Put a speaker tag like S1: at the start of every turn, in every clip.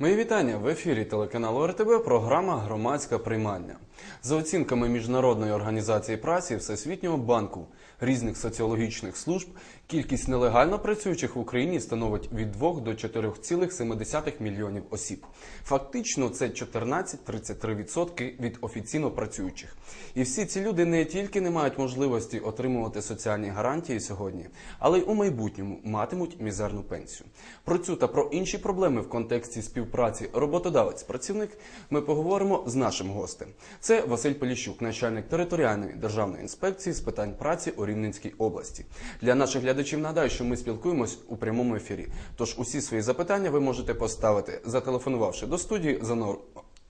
S1: Мої вітання в ефірі телеканалу РТБ. Програма Громадська приймання. За оцінками Міжнародної організації праці Всесвітнього банку різних соціологічних служб, кількість нелегально працюючих в Україні становить від 2 до 4,7 мільйонів осіб. Фактично, це 14-33% від офіційно працюючих. І всі ці люди не тільки не мають можливості отримувати соціальні гарантії сьогодні, але й у майбутньому матимуть мізерну пенсію. Про цю та про інші проблеми в контексті співпраці роботодавець-працівник ми поговоримо з нашим гостем. Це Василь Поліщук, начальник територіальної державної інспекції з питань праці у Рівненській області. Для наших глядачів нагадаю, що ми спілкуємось у прямому ефірі. Тож усі свої запитання ви можете поставити, зателефонувавши до студії за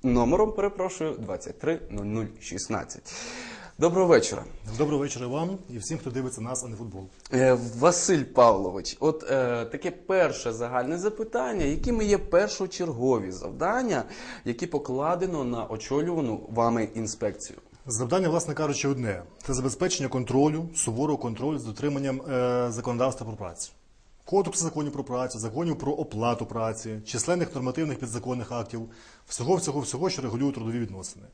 S1: номером, перепрошую, 230016. Доброго вечора.
S2: Доброго вечора вам і всім, хто дивиться нас, а не футбол.
S1: Е, Василь Павлович, от е, таке перше загальне запитання, якими є першочергові завдання, які покладено на очолювану вами інспекцію?
S2: Завдання, власне кажучи, одне це забезпечення контролю, суворого контролю з дотриманням е, законодавства про працю. Кодексу законів про працю, законів про оплату праці, численних нормативних підзаконних актів, всього, всього, всього, що регулює трудові відносини.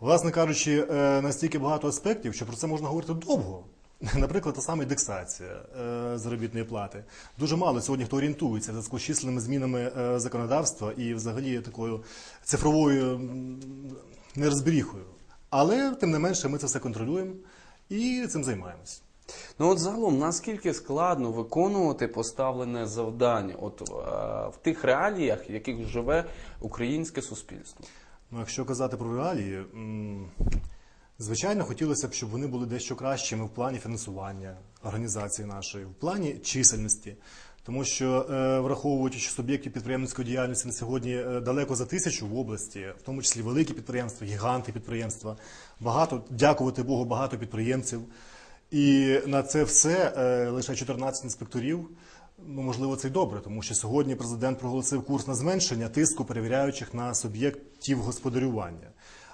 S2: Власне кажучи, е, настільки багато аспектів, що про це можна говорити довго. Наприклад, та сама індексація е, заробітної плати. Дуже мало сьогодні хто орієнтується за з численними змінами законодавства і взагалі такою цифровою нерозберіхою. Але тим не менше ми це все контролюємо і цим займаємось.
S1: Ну от загалом, наскільки складно виконувати поставлене завдання от, е, в тих реаліях, в яких живе українське суспільство?
S2: Ну, якщо казати про реалії, звичайно, хотілося б, щоб вони були дещо кращими в плані фінансування організації нашої, в плані чисельності. Тому що, е, враховуючи, що суб'єктів підприємницької діяльності на сьогодні е, далеко за тисячу в області, в тому числі великі підприємства, гіганти підприємства, багато, дякувати Богу, багато підприємців. І на це все е, лише 14 інспекторів. Ну, можливо, це й добре, тому що сьогодні президент проголосив курс на зменшення тиску перевіряючих на суб'єктів господарювання.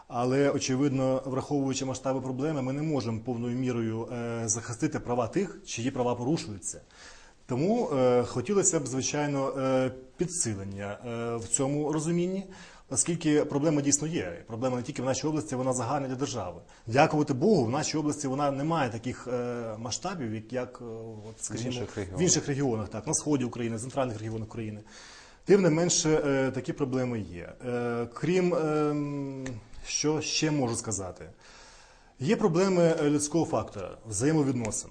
S2: Але очевидно, враховуючи масштаби проблеми, ми не можемо повною мірою захистити права тих, чиї права порушуються. Тому е, хотілося б, звичайно, е, підсилення е, в цьому розумінні, оскільки проблема дійсно є. Проблема не тільки в нашій області, вона загальна для держави. Дякувати Богу, в нашій області вона не має таких е, масштабів, як, як е, от, скажімо,
S1: інших
S2: в інших регіонах, так, на сході України, в центральних регіонах України. Тим не менше, е, такі проблеми є. Е, Крім ем, що ще можу сказати, є проблеми е, людського фактора, взаємовідносин.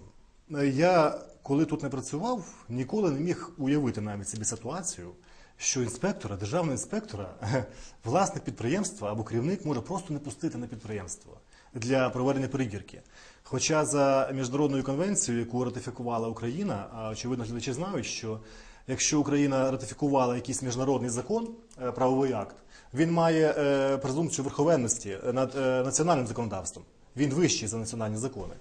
S2: Е, Я, коли тут не працював, ніколи не міг уявити навіть собі ситуацію, що інспектора, державного інспектора, власник підприємства або керівник може просто не пустити на підприємство для проведення перевірки. Хоча за міжнародною конвенцією, яку ратифікувала Україна, а очевидно, глядачі знають, що якщо Україна ратифікувала якийсь міжнародний закон, е, правовий акт, він має е, презумпцію верховенності над е, національним законодавством. Він вищий за національні закони.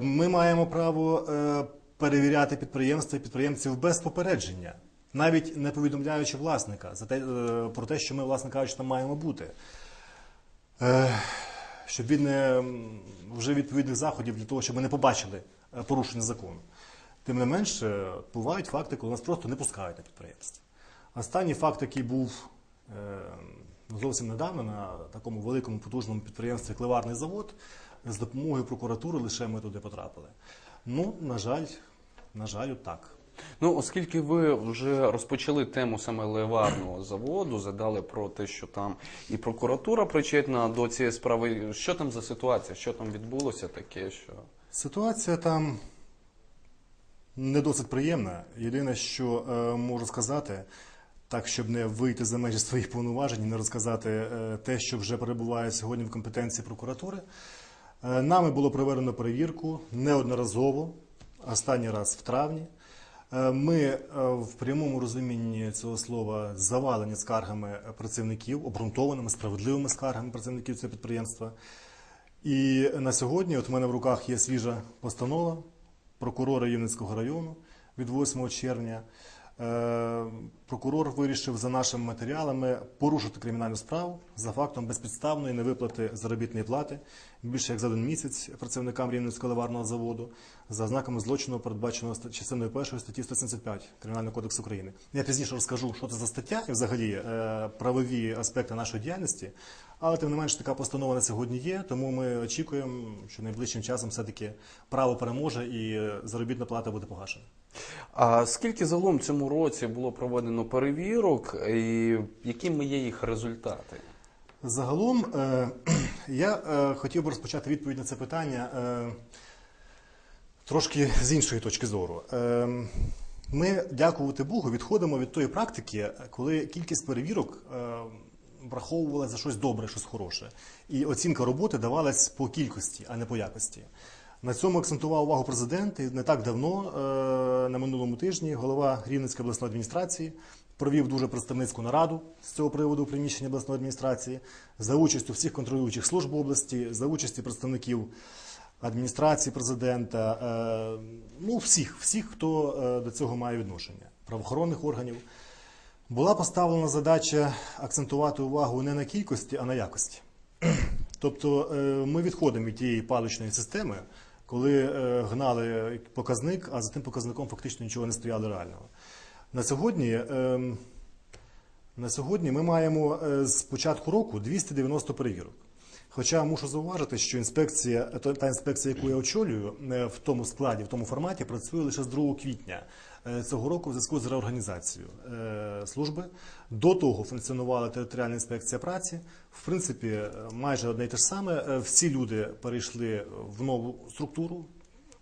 S2: Ми маємо право перевіряти підприємства і підприємців без попередження, навіть не повідомляючи власника за те, е, про те, що ми, власне кажучи, там маємо бути. Е, Щоб він не вжив відповідних заходів для того, щоб ми не побачили е, порушення закону. Тим не менше, бувають факти, коли нас просто не пускають на підприємство. Останній факт, який був ну, зовсім недавно на такому великому потужному підприємстві Клеварний завод, з допомогою прокуратури лише ми туди потрапили. Ну, на жаль, на жаль, так.
S1: Ну, оскільки ви вже розпочали тему саме леварного заводу, задали про те, що там і прокуратура причетна до цієї справи. Що там за ситуація? Що там відбулося таке? Що
S2: Ситуація там не досить приємна. Єдине, що е, можу сказати, так, щоб не вийти за межі своїх повноважень і не розказати е, те, що вже перебуває сьогодні в компетенції прокуратури. Е, нами було проведено перевірку неодноразово, останній раз в травні. Е, Ми е, в прямому розумінні цього слова завалені скаргами працівників, обґрунтованими, справедливими скаргами працівників цього підприємства. І на сьогодні, от в мене в руках є свіжа постанова прокурора Рівненського району від 8 червня. Прокурор вирішив за нашими матеріалами порушити кримінальну справу за фактом безпідставної невиплати заробітної плати більше як за один місяць працівникам Рівненського ливарного заводу за ознаками злочину, передбаченого частиною першої статті 175 Кримінального кодексу України. Я пізніше розкажу, що це за стаття і взагалі е, правові аспекти нашої діяльності. Але тим не менш така постанова на сьогодні є, тому ми очікуємо, що найближчим часом все-таки право переможе і е, заробітна плата буде погашена.
S1: А скільки загалом цьому році було проведено перевірок, і якими є їх результати?
S2: Загалом е, я е, хотів би розпочати відповідь на це питання е, трошки з іншої точки зору. Е, ми, дякувати Богу, відходимо від тої практики, коли кількість перевірок е, враховувала за щось добре, щось хороше. І оцінка роботи давалась по кількості, а не по якості. На цьому акцентував увагу президент. І не так давно, е, на минулому тижні, голова Рівненської обласної адміністрації провів дуже представницьку нараду з цього приводу у приміщенні обласної адміністрації за участю всіх контролюючих служб області, за участі представників адміністрації президента, е, ну всіх, всіх, хто е, до цього має відношення, правоохоронних органів. Була поставлена задача акцентувати увагу не на кількості, а на якості. Тобто ми відходимо від тієї паличної системи, коли е, гнали показник, а за тим показником фактично нічого не стояло реального. На сьогодні, ем, на сьогодні ми маємо е, з початку року 290 перевірок. Хоча мушу зауважити, що інспекція, та та інспекція, яку я очолюю, е, в тому складі, в тому форматі, працює лише з 2 квітня е, цього року в зв'язку з реорганізацією е, служби. До того функціонувала територіальна інспекція праці. В принципі, е, майже одне й те ж саме. Е, Всі люди перейшли в нову структуру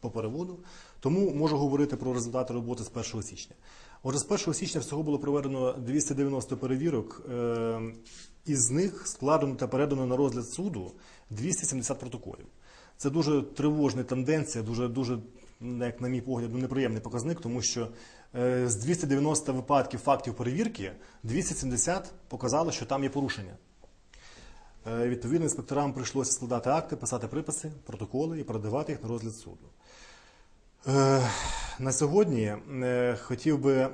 S2: по переводу, тому можу говорити про результати роботи з 1 січня. Отже, з 1 січня всього було проведено 290 перевірок, е, із них складено та передано на розгляд суду 270 протоколів. Це дуже тривожна тенденція, дуже, дуже, як на мій погляд, ну, неприємний показник, тому що е, з 290 випадків фактів перевірки 270 показало, що там є порушення. Е, Відповідно, інспекторам прийшлося складати акти, писати приписи, протоколи і передавати їх на розгляд суду. Е, На сьогодні хотів би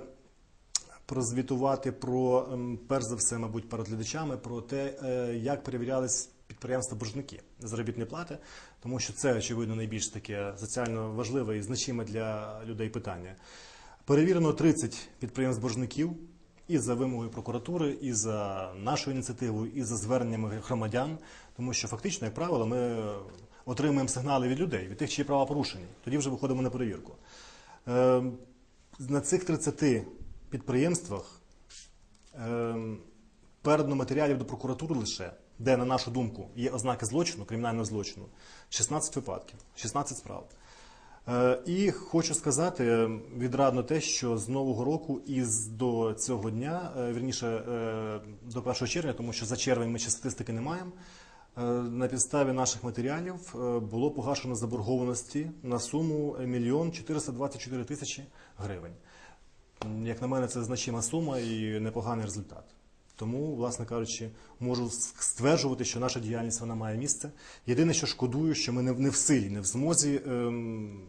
S2: прозвітувати про, перш за все, мабуть, перед глядачами, про те, як перевірялись підприємства боржники заробітної плати, тому що це, очевидно, найбільш таке соціально важливе і значиме для людей питання. Перевірено 30 підприємств боржників і за вимогою прокуратури, і за нашою ініціативою, і за зверненнями громадян, тому що фактично, як правило, ми отримуємо сигнали від людей, від тих, чиї права порушені. Тоді вже виходимо на перевірку. Е, На цих 30 підприємствах е, передано матеріалів до прокуратури лише, де, на нашу думку, є ознаки злочину, кримінального злочину, 16 випадків, 16 справ. Е, І хочу сказати е, відрадно те, що з нового року і до цього дня, е, вірніше до 1 червня, тому що за червень ми ще статистики не маємо. На підставі наших матеріалів було погашено заборгованості на суму 1 мільйон 424 тисячі гривень. Як на мене, це значима сума і непоганий результат. Тому, власне кажучи, можу стверджувати, що наша діяльність вона має місце. Єдине, що шкодую, що ми не в, силі, не в змозі ем,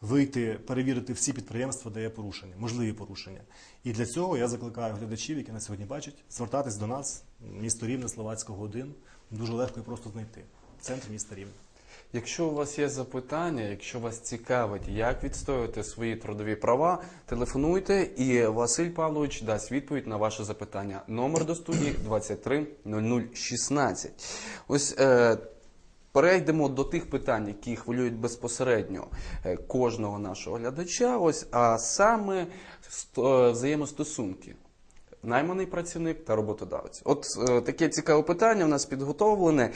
S2: вийти, перевірити всі підприємства, де є порушення, можливі порушення. І для цього я закликаю глядачів, які нас сьогодні бачать, звертатись до нас, місто Рівне, Словацького 1. Дуже легко і просто знайти. Центр міста Рівне.
S1: Якщо у вас є запитання, якщо вас цікавить, як відстоювати свої трудові права, телефонуйте, і Василь Павлович дасть відповідь на ваше запитання. Номер до студії 23 0016. Ось е, перейдемо до тих питань, які хвилюють безпосередньо е, кожного нашого глядача. Ось а саме е, взаємостосунки. Найманий працівник та роботодавець. От е, таке цікаве питання в нас підготовлене.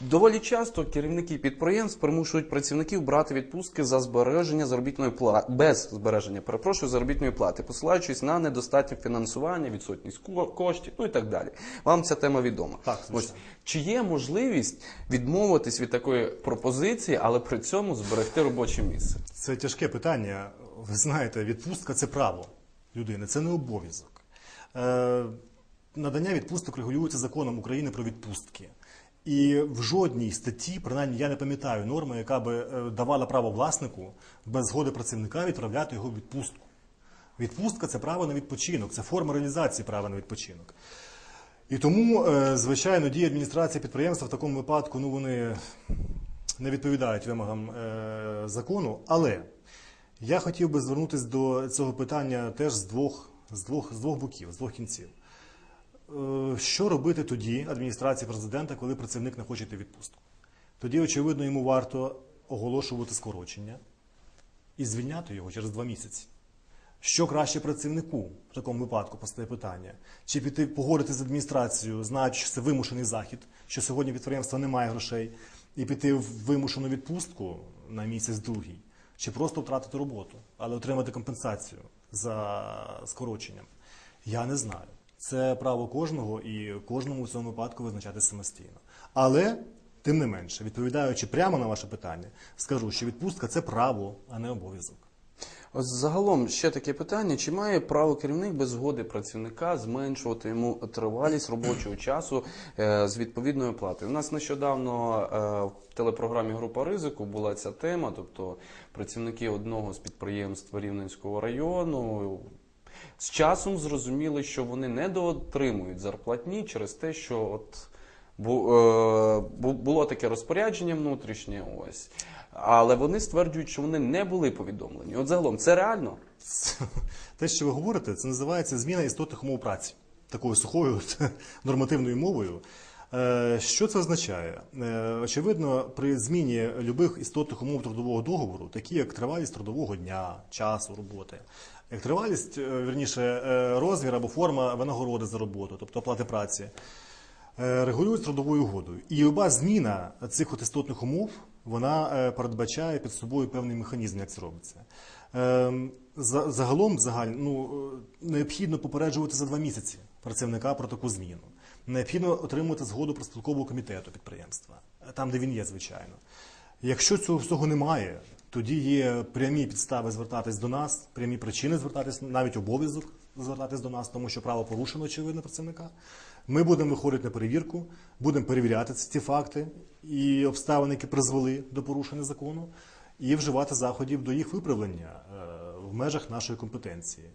S1: Доволі часто керівники підприємств примушують працівників брати відпустки за збереження заробітної плати без збереження, перепрошую, заробітної плати, посилаючись на недостатнє фінансування, відсутність коштів, ну і так далі. Вам ця тема відома.
S2: Так.
S1: Ось чи є можливість відмовитись від такої пропозиції, але при цьому зберегти робоче місце?
S2: Це тяжке питання. Ви знаєте, відпустка це право людини, це не обов'язок. Е, надання відпусток регулюється законом України про відпустки. І в жодній статті, принаймні я не пам'ятаю норми, яка би е, давала право власнику без згоди працівника відправляти його в відпустку. Відпустка це право на відпочинок, це форма реалізації права на відпочинок. І тому, е, звичайно, дії адміністрації підприємства в такому випадку ну, вони не відповідають вимогам закону. Але я хотів би звернутися до цього питання теж з двох, з двох, з двох боків, з двох кінців. Е, Що робити тоді адміністрації президента, коли працівник не хоче йти відпустку? Тоді, очевидно, йому варто оголошувати скорочення і звільняти його через два місяці. Що краще працівнику в такому випадку постає питання? Чи піти погодити з адміністрацією, знаючи, що це вимушений захід, що сьогодні підприємства немає грошей, і піти в вимушену відпустку на місяць другий, чи просто втратити роботу, але отримати компенсацію за скороченням? Я не знаю. Це право кожного і кожному в цьому випадку визначати самостійно. Але, тим не менше, відповідаючи прямо на ваше питання, скажу, що відпустка це право, а не обов'язок.
S1: Загалом ще таке питання: чи має право керівник без згоди працівника зменшувати йому тривалість робочого часу е, з відповідною платою? У нас нещодавно е, в телепрограмі Група ризику була ця тема, тобто працівники одного з підприємств Рівненського району. З часом зрозуміли, що вони не доотримують зарплатні через те, що от е, бу- було таке розпорядження внутрішнє, ось. Але вони стверджують, що вони не були повідомлені. От загалом це реально.
S2: Те, що ви говорите, це називається зміна істотних умов праці, такою сухою нормативною мовою. Е, Що це означає? Е, Очевидно, при зміні любих істотних умов трудового договору, такі як тривалість трудового дня, часу роботи, як тривалість, е, вірніше, е, розмір або форма винагороди за роботу, тобто оплати праці, регулюють трудовою угодою. І люба зміна цих от істотних умов вона передбачає під собою певний механізм, як це робиться. Загалом загаль, ну, необхідно попереджувати за два місяці працівника про таку зміну. Необхідно отримувати згоду профспілкового комітету підприємства, там, де він є, звичайно. Якщо цього всього немає, тоді є прямі підстави звертатись до нас, прямі причини звертатись, навіть обов'язок звертатись до нас, тому що право порушено, очевидно, працівника. Ми будемо виходити на перевірку, будемо перевіряти ці факти і обставини, які призвели до порушення закону, і вживати заходів до їх виправлення е, в межах нашої компетенції.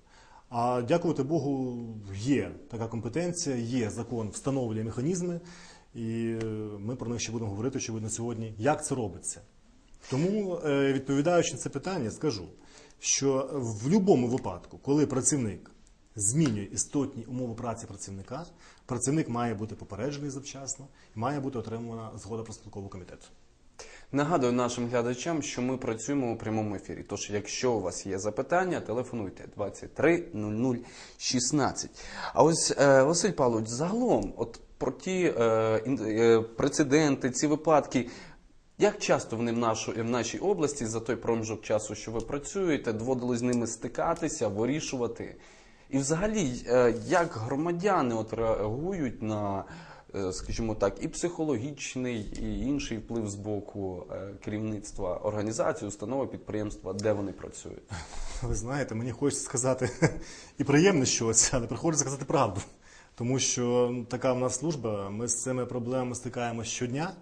S2: А дякувати Богу, є така компетенція, є закон, встановлює механізми, і е, ми про них ще будемо говорити, очевидно, сьогодні, як це робиться. Тому, е, відповідаючи на це питання, скажу, що в будь-якому випадку, коли працівник змінює істотні умови праці працівника, працівник має бути попереджений завчасно і має бути отримана згода профспілкового комітету.
S1: Нагадую нашим глядачам, що ми працюємо у прямому ефірі. Тож, якщо у вас є запитання, телефонуйте 23 00 16. А ось е, Василь Павлович, загалом, от про ті е, е, прецеденти, ці випадки. Як часто вони в, нашу, в нашій області за той проміжок часу, що ви працюєте, доводилось з ними стикатися, вирішувати? І взагалі, як громадяни от реагують на, скажімо так, і психологічний, і інший вплив з боку е, керівництва організації, установи, підприємства, де вони працюють?
S2: Ви знаєте, мені хочеться сказати і приємне щось, але приходиться сказати правду. Тому що ну, така в нас служба, ми з цими проблемами стикаємося щодня.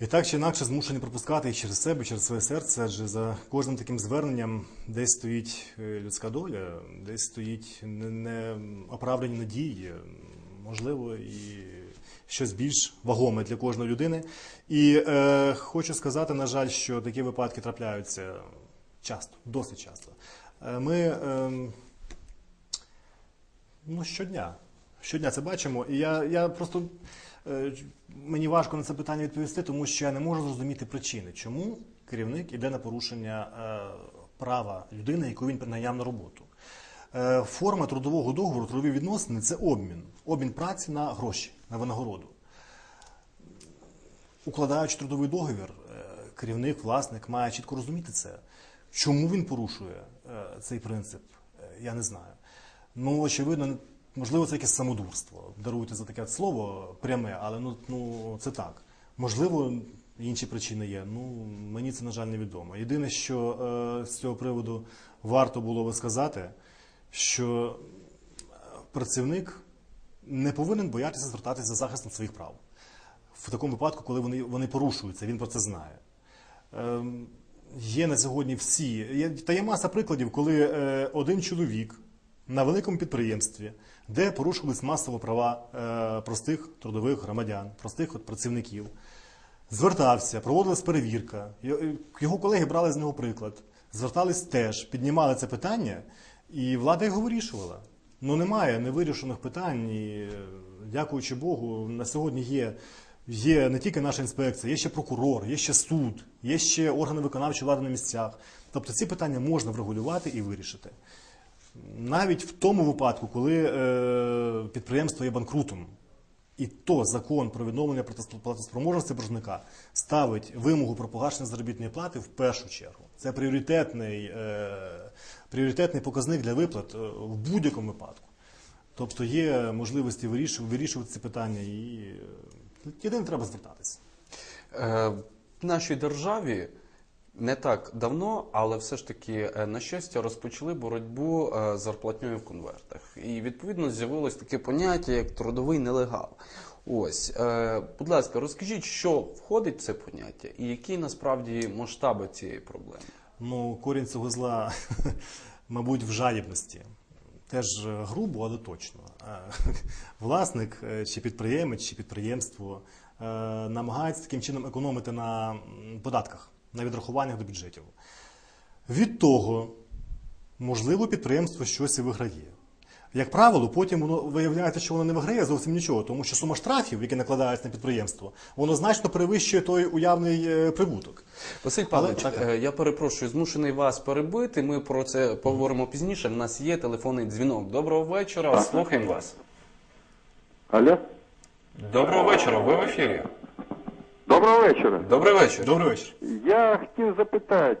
S2: І так чи інакше змушені пропускати їх через себе, через своє серце, адже за кожним таким зверненням десь стоїть е, людська доля, десь стоїть не- неоправдані надії, можливо, і щось більш вагоме для кожної людини. І е, хочу сказати, на жаль, що такі випадки трапляються часто, досить часто. Е, Ми е, ну, щодня. Щодня це бачимо. І я, я просто е, мені важко на це питання відповісти, тому що я не можу зрозуміти причини, чому керівник іде на порушення е, права людини, яку він прийняв на роботу. Е, форма трудового договору, трудові відносини це обмін. Обмін праці на гроші, на винагороду. Укладаючи трудовий договір, е, керівник, власник має чітко розуміти це. Чому він порушує е, цей принцип, я не знаю. Ну, очевидно, можливо, це якесь самодурство. Даруйте за таке слово пряме, але ну, ну це так. Можливо, інші причини є. Ну, мені це, на жаль, невідомо. Єдине, що з цього приводу варто було би сказати, що е, працівник не повинен боятися звертатися за захистом своїх прав. В такому випадку, коли вони, вони порушуються, він про це знає. Ем, є на сьогодні всі. Є, та є маса прикладів, коли е, один чоловік на великому підприємстві, де порушувались масово права е, простих трудових громадян, простих от працівників, звертався, проводилась перевірка. Його колеги брали з нього приклад, звертались теж, піднімали це питання, і влада його вирішувала. Ну немає невирішених питань. І, е, дякуючи Богу, на сьогодні є, є не тільки наша інспекція, є ще прокурор, є ще суд, є ще органи виконавчої влади на місцях. Тобто ці питання можна врегулювати і вирішити. Навіть в тому випадку, коли е, підприємство є банкрутом, і то закон про відновлення платосп- платоспроможності боржника ставить вимогу про погашення заробітної плати в першу чергу. Це пріоритетний, е, пріоритетний показник для виплат е, в будь-якому випадку. Тобто є можливості вирішувати, ці питання, і е, єдине треба звертатися.
S1: Е, В нашій державі не так давно, але все ж таки, на щастя, розпочали боротьбу з зарплатнею в конвертах. І відповідно з'явилось таке поняття, як трудовий нелегал. Ось, будь ласка, розкажіть, що входить в це поняття, і які насправді масштаби цієї проблеми?
S2: Ну, корінь цього зла, мабуть, в жадібності. Теж е, грубо, але точно. Е, Власник е, чи підприємець, чи підприємство намагається таким чином економити на податках, на відрахуваннях до бюджетів. Від того, можливо, підприємство щось і виграє. Як правило, потім воно виявляється, що воно не виграє зовсім нічого, тому що сума штрафів, які накладаються на підприємство, воно значно перевищує той уявний е, прибуток.
S1: Василь Павлович,
S2: так, так.
S1: е, я перепрошую, змушений вас перебити. Ми про це поговоримо пізніше. В нас є телефонний дзвінок. Доброго вечора. Слухаємо вас.
S3: Алло?
S1: Доброго вечора. Ви в ефірі.
S3: Доброго вечора.
S1: Добрий вечір.
S2: Добрий вечір.
S3: Я хотів запитати,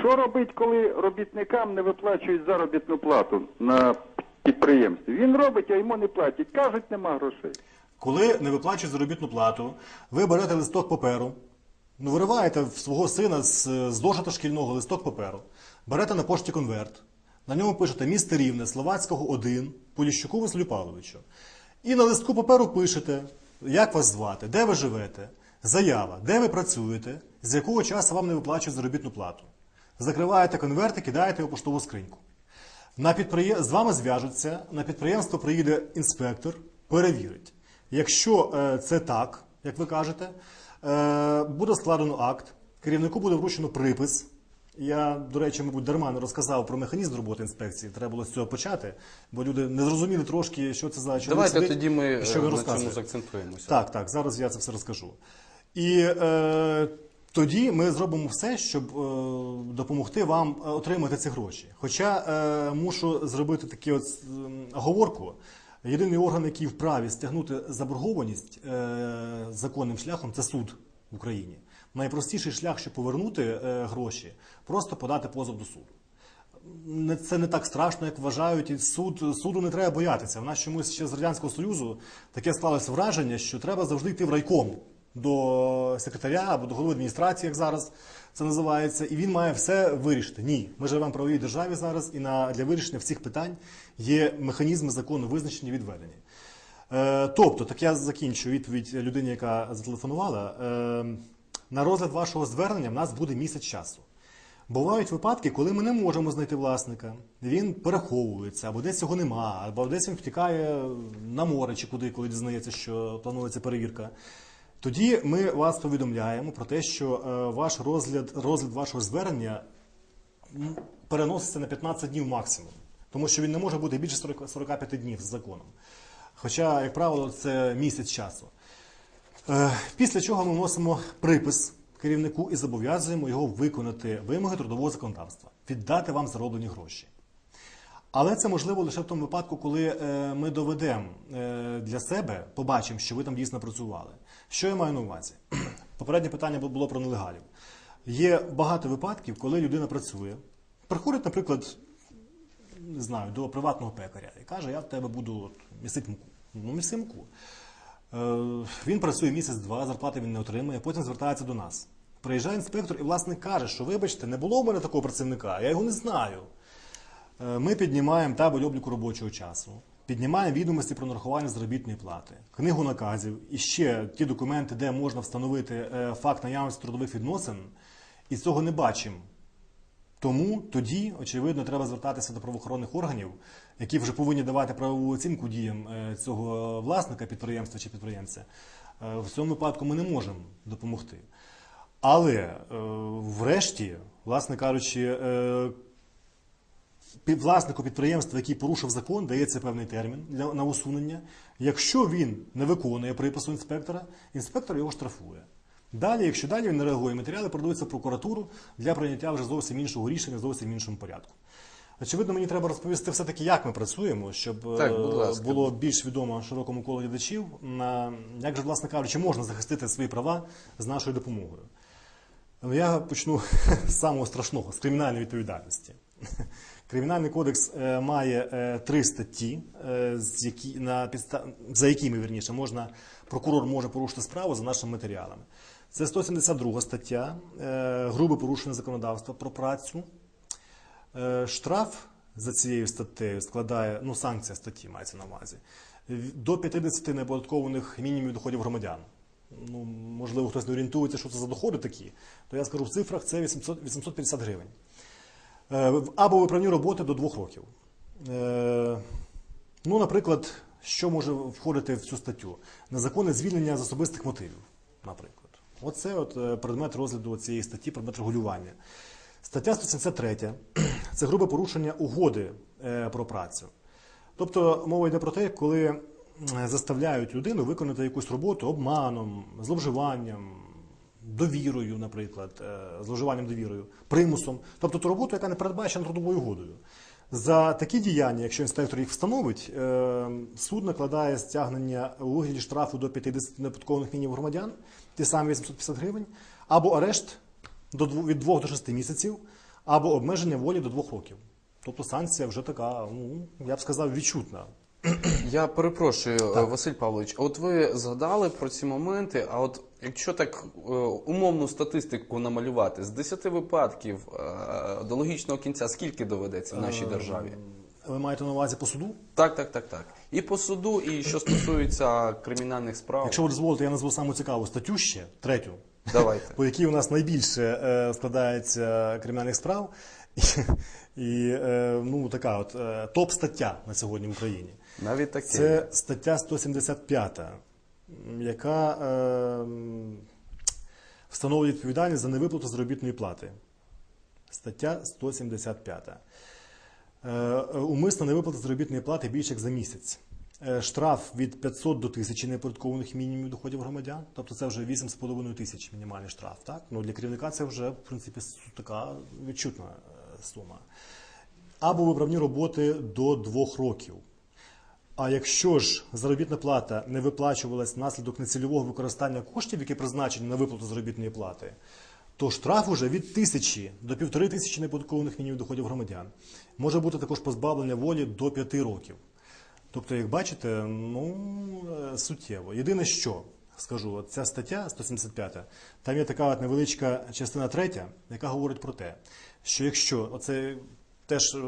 S3: що робить, коли робітникам не виплачують заробітну плату на підприємстві? Він робить, а йому не платять. Кажуть, нема грошей.
S2: Коли не виплачують заробітну плату, ви берете листок паперу, ну, вириваєте в свого сина з, з дошита шкільного листок паперу, берете на пошті конверт, на ньому пишете місто Рівне, Словацького 1, Поліщуку Василю Павловичу. І на листку паперу пишете, як вас звати, де ви живете, заява, де ви працюєте, з якого часу вам не виплачують заробітну плату. Закриваєте конверт і кидаєте його поштову скриньку. На підприє... З вами зв'яжуться, на підприємство приїде інспектор, перевірить. Якщо е, це так, як ви кажете, е, буде складено акт, керівнику буде вручено припис. Я, до речі, мабуть, дарма не розказав про механізм роботи інспекції. Треба було з цього почати, бо люди не зрозуміли трошки, що це за чоловік
S1: Давайте
S2: сидить
S1: тоді ми
S2: що
S1: е, на цьому заакцентуємося.
S2: Так, так, зараз я це все розкажу. І е, тоді ми зробимо все, щоб е, допомогти вам е, отримати ці гроші. Хоча е, мушу зробити таку от оговорку. Єдиний орган, який вправі стягнути заборгованість е, законним шляхом, це суд в Україні. Найпростіший шлях, щоб повернути е, гроші, просто подати позов до суду це не так страшно, як вважають. І суд суду не треба боятися. В нас чомусь ще з радянського союзу таке склалося враження, що треба завжди йти в райком до секретаря або до голови адміністрації, як зараз це називається, і він має все вирішити. Ні, ми живемо в правовій державі зараз, і на для вирішення всіх питань є механізми закону визначені відведені. Е, тобто, так я закінчу відповідь людині, яка зателефонувала. Е, на розгляд вашого звернення в нас буде місяць часу. Бувають випадки, коли ми не можемо знайти власника, він переховується, або десь його нема, або десь він втікає на море чи куди, коли дізнається, що планується перевірка. Тоді ми вас повідомляємо про те, що е, ваш розгляд, розгляд вашого звернення переноситься на 15 днів максимум, тому що він не може бути більше 40, 45 днів з законом. Хоча, як правило, це місяць часу. Е, Після чого ми вносимо припис керівнику і зобов'язуємо його виконати вимоги трудового законодавства, віддати вам зароблені гроші. Але це можливо лише в тому випадку, коли е, ми доведемо для себе, побачимо, що ви там дійсно працювали. Що я маю на увазі? Попереднє питання було про нелегалів. Є багато випадків, коли людина працює, приходить, наприклад, не знаю, до приватного пекаря і каже, я в тебе буду місити муку. Ну, міси муку. Е, Він працює місяць-два, зарплати він не отримує, потім звертається до нас. Приїжджає інспектор і власник каже, що вибачте, не було в мене такого працівника, я його не знаю. Е, Ми піднімаємо табель обліку робочого часу, піднімає відомості про нарахування заробітної плати, книгу наказів і ще ті документи, де можна встановити е, факт наявності трудових відносин, і цього не бачимо. Тому тоді, очевидно, треба звертатися до правоохоронних органів, які вже повинні давати правову оцінку діям е, цього власника підприємства чи підприємця. Е, В цьому випадку ми не можемо допомогти. Але врешті, власне кажучи, власнику підприємства, який порушив закон, дається певний термін для на усунення. Якщо він не виконує припису інспектора, інспектор його штрафує. Далі, якщо далі він не реагує, матеріали продаються в прокуратуру для прийняття вже зовсім іншого рішення, зовсім іншому порядку. Очевидно, мені треба розповісти все-таки, як ми працюємо, щоб е,
S1: Так,
S2: було більш відомо широкому колу глядачів, як же, власне кажучи, можна захистити свої права з нашою допомогою. Ну, Я почну з самого страшного, з кримінальної відповідальності. Кримінальний кодекс е, має е, три статті, е, за якими вірніше, можна, прокурор може порушити справу за нашими матеріалами. Це 172 стаття, грубе порушення законодавства про працю. Штраф за цією статтею складає, ну санкція статті мається на увазі, до 50 неоподаткованих мінімумів доходів громадян. Ну, можливо, хтось не орієнтується, що це за доходи такі, то я скажу в цифрах це 800, 850 гривень. Е, Або виправні роботи до двох років. Е, Ну, наприклад, що може входити в цю статтю? Незаконне звільнення з особистих мотивів, наприклад. Оце от е, предмет розгляду цієї статті, предмет регулювання. Стаття 173 це грубе порушення угоди про працю. Тобто мова йде про те, коли заставляють людину виконати якусь роботу обманом, зловживанням, довірою, наприклад, е, зловживанням довірою, примусом, тобто ту роботу, яка не передбачена трудовою угодою. За такі діяння, якщо інспектор їх встановить, е, суд накладає стягнення у вигляді штрафу до 50 неподаткових мінімів громадян, ті самі 850 гривень, або арешт від 2 до 6 місяців, або обмеження волі до 2 років. Тобто санкція вже така, ну я б сказав, відчутна.
S1: Я перепрошую, Василь Павлович. От ви згадали про ці моменти. А от якщо так е, умовну статистику намалювати, з 10 випадків е, до логічного кінця скільки доведеться в нашій державі?
S2: Ви маєте на увазі по суду?
S1: Так, так, так, так. І по суду, і що стосується кримінальних справ.
S2: Якщо ви дозволите, я назву саму цікаву статтю ще, третю,
S1: Давайте.
S2: по якій у нас найбільше е, складається кримінальних справ. І, е, ну, така от е, топ-стаття на сьогодні в Україні.
S1: Навіть таке.
S2: Це стаття 175, м, яка е, встановлює відповідальність за невиплату заробітної плати. Стаття 175. Е, Умисна невиплата заробітної плати більше як за місяць. Е, Штраф від 500 до 1000 неоподаткованих мінімумів доходів громадян, тобто це вже 8,5 тисяч мінімальний штраф. Так? Ну, для керівника це вже в принципі така відчутна е, сума. Або виправні роботи до 2 років. А якщо ж заробітна плата не виплачувалась внаслідок нецільового використання коштів, які призначені на виплату заробітної плати, то штраф уже від тисячі до півтори тисячі неподаткованих мінімумів доходів громадян. Може бути також позбавлення волі до п'яти років. Тобто, як бачите, ну е, суттєво. Єдине, що скажу, от ця стаття 175, там є така от невеличка частина третя, яка говорить про те, що якщо оце теж е,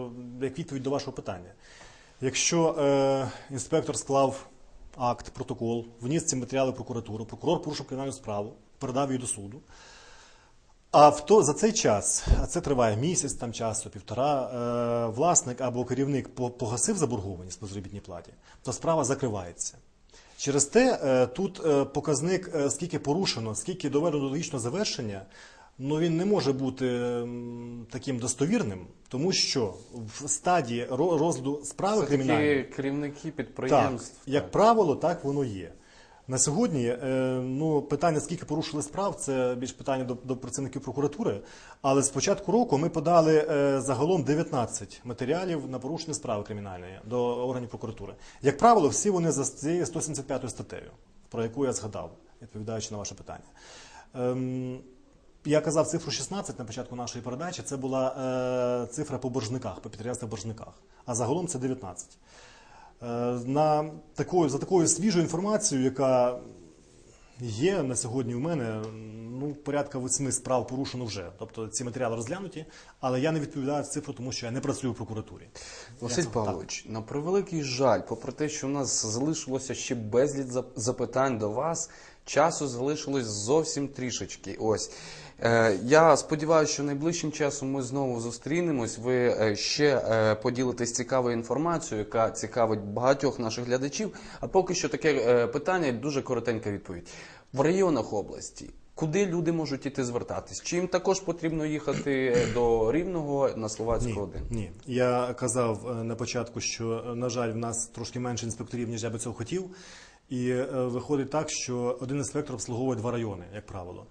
S2: як відповідь до вашого питання. Якщо е, інспектор склав акт, протокол, вніс ці матеріали в прокуратуру, прокурор порушив кримінальну справу, передав її до суду. А в то, за цей час, а це триває місяць там часу, півтора, е, власник або керівник погасив заборгованість по заробітній платі, то справа закривається. Через те е, тут е, показник, е, скільки порушено, скільки доведено до логічного завершення, ну він не може бути таким достовірним, тому що в стадії розгляду справи
S1: Це
S2: кримінальної
S1: такі керівники
S2: так,
S1: підприємств.
S2: як правило, так воно є. На сьогодні е, ну, питання, скільки порушили справ, це більш питання до, до працівників прокуратури. Але з початку року ми подали е, загалом 19 матеріалів на порушення справи кримінальної до органів прокуратури. Як правило, всі вони за цією 175 статтею, про яку я згадав, відповідаючи на ваше питання. Я казав цифру 16 на початку нашої передачі. Це була е, цифра по боржниках, по підприємствах боржниках. А загалом це 19. Е, на такою, за такою свіжою інформацією, яка Є на сьогодні у мене ну, порядка восьми справ порушено вже. Тобто ці матеріали розглянуті, але я не відповідаю цифру, тому що я не працюю в прокуратурі.
S1: Василь
S2: Я-
S1: Павлович, на превеликий жаль, попри те, що у нас залишилося ще безліч запитань до вас, часу залишилось зовсім трішечки. Ось е, я сподіваюся, що найближчим часом ми знову зустрінемось. Ви е, ще е, поділитесь цікавою інформацією, яка цікавить багатьох наших глядачів. А поки що таке питання, дуже коротенька відповідь в районах області. Куди люди можуть іти звертатись? Чи їм також потрібно їхати до Рівного на Словацьку 1?
S2: Ні, я казав е, на початку, що е, на жаль, в нас трошки менше інспекторів, ніж я би цього хотів. І е, виходить так, що один інспектор обслуговує два райони, як правило.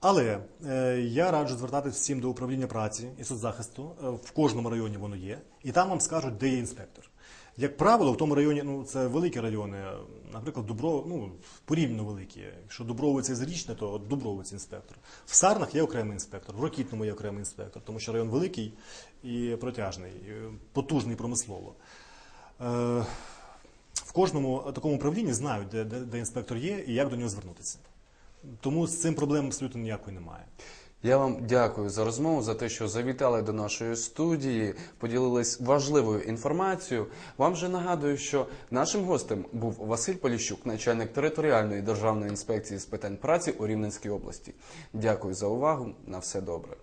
S2: Але е, я раджу звертатись всім до управління праці і соцзахисту. Е, в кожному районі воно є, і там вам скажуть, де є інспектор. Як правило, в тому районі, ну це великі райони, наприклад, Дубров, ну порівняно великі. Якщо Дубровиця і Зарічне, то от інспектор. В Сарнах є окремий інспектор, в Рокітному є окремий інспектор, тому що район великий і протяжний, і потужний промислово. Е, в кожному такому управлінні знають, де, де інспектор є і як до нього звернутися. Тому з цим проблем абсолютно ніякої немає.
S1: Я вам дякую за розмову, за те, що завітали до нашої студії, поділились важливою інформацією. Вам же нагадую, що нашим гостем був Василь Поліщук, начальник територіальної державної інспекції з питань праці у Рівненській області. Дякую за увагу. На все добре.